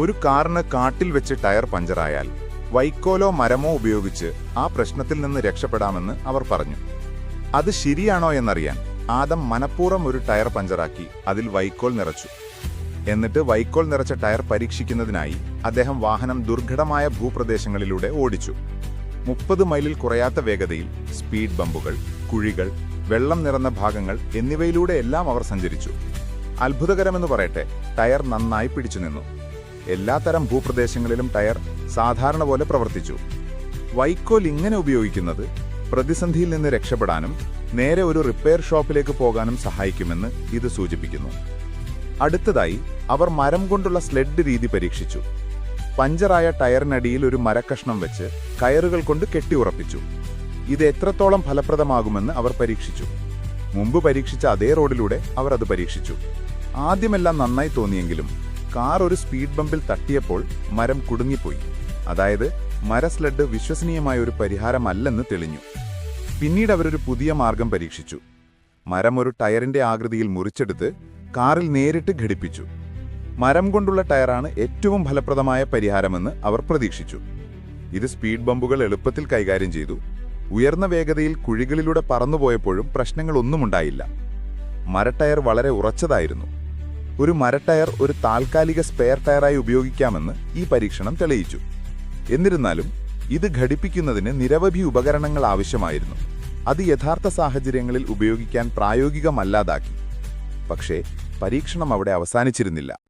ഒരു കാറിന് കാട്ടിൽ വെച്ച് ടയർ പഞ്ചറായാൽ വൈക്കോലോ മരമോ ഉപയോഗിച്ച് ആ പ്രശ്നത്തിൽ നിന്ന് രക്ഷപ്പെടാമെന്ന് അവർ പറഞ്ഞു. അത് ശരിയാണോ എന്നറിയാൻ ആദം മനഃപൂർവം ഒരു ടയർ പഞ്ചറാക്കി അതിൽ വൈക്കോൽ നിറച്ചു. എന്നിട്ട് വൈക്കോൽ നിറച്ച ടയർ പരീക്ഷിക്കുന്നതിനായി അദ്ദേഹം വാഹനം ദുർഘടമായ ഭൂപ്രദേശങ്ങളിലൂടെ ഓടിച്ചു. മുപ്പത് മൈലിൽ കുറയാത്ത വേഗതയിൽ സ്പീഡ് ബമ്പുകൾ കുഴികൾ വെള്ളം നിറഞ്ഞ ഭാഗങ്ങൾ എന്നിവയിലൂടെ എല്ലാം അവർ സഞ്ചരിച്ചു. അത്ഭുതകരമെന്ന് പറയട്ടെ ടയർ നന്നായി പിടിച്ചു നിന്നു. എല്ലാത്തരം ഭൂപ്രദേശങ്ങളിലും ടയർ സാധാരണ പോലെ പ്രവർത്തിച്ചു. വൈക്കോൽ ഇങ്ങനെ ഉപയോഗിക്കുന്നത് പ്രതിസന്ധിയിൽ നിന്ന് രക്ഷപ്പെടാനും നേരെ ഒരു റിപ്പയർ ഷോപ്പിലേക്ക് പോകാനും സഹായിക്കുമെന്ന് ഇത് സൂചിപ്പിക്കുന്നു. അടുത്തതായി അവർ മരം കൊണ്ടുള്ള സ്ലെഡ് രീതി പരീക്ഷിച്ചു. പഞ്ചറായ ടയറിനടിയിൽ ഒരു മരക്കഷ്ണം വെച്ച് കയറുകൾ കൊണ്ട് കെട്ടി ഉറപ്പിച്ചു. ഇത് എത്രത്തോളം ഫലപ്രദമാകുമെന്ന് അവർ പരീക്ഷിച്ചു. മുമ്പ് പരീക്ഷിച്ച അതേ റോഡിലൂടെ അവർ അത് പരീക്ഷിച്ചു. ആദ്യമെല്ലാം നന്നായി തോന്നിയെങ്കിലും കാർ ഒരു സ്പീഡ് ബമ്പിൽ തട്ടിയപ്പോൾ മരം കുടുങ്ങിപ്പോയി. അതായത് മര സ്ലഡ് വിശ്വസനീയമായ ഒരു പരിഹാരമല്ലെന്ന് തെളിഞ്ഞു. പിന്നീട് അവരൊരു പുതിയ മാർഗം പരീക്ഷിച്ചു. മരം ഒരു ടയറിന്റെ ആകൃതിയിൽ മുറിച്ചെടുത്ത് കാറിൽ നേരിട്ട് ഘടിപ്പിച്ചു. മരം കൊണ്ടുള്ള ടയറാണ് ഏറ്റവും ഫലപ്രദമായ പരിഹാരമെന്ന് അവർ പ്രതീക്ഷിച്ചു. ഇത് സ്പീഡ് ബമ്പുകൾ എളുപ്പത്തിൽ കൈകാര്യം ചെയ്തു. ഉയർന്ന വേഗതയിൽ കുഴികളിലൂടെ പറന്നുപോയപ്പോഴും പ്രശ്നങ്ങളൊന്നുമുണ്ടായില്ല. മരട്ടയർ വളരെ ഉറച്ചതായിരുന്നു. ഒരു മര ടയർ ഒരു താൽക്കാലിക സ്പെയർ ടയറായി ഉപയോഗിക്കാമെന്ന് ഈ പരീക്ഷണം തെളിയിച്ചു. എന്നിരുന്നാലും ഇത് ഘടിപ്പിക്കുന്നതിന് നിരവധി ഉപകരണങ്ങൾ ആവശ്യമായിരുന്നു. അത് യഥാർത്ഥ സാഹചര്യങ്ങളിൽ ഉപയോഗിക്കാൻ പ്രായോഗികമല്ലാതാക്കി. പക്ഷേ പരീക്ഷണം അവിടെ അവസാനിച്ചിരുന്നില്ല.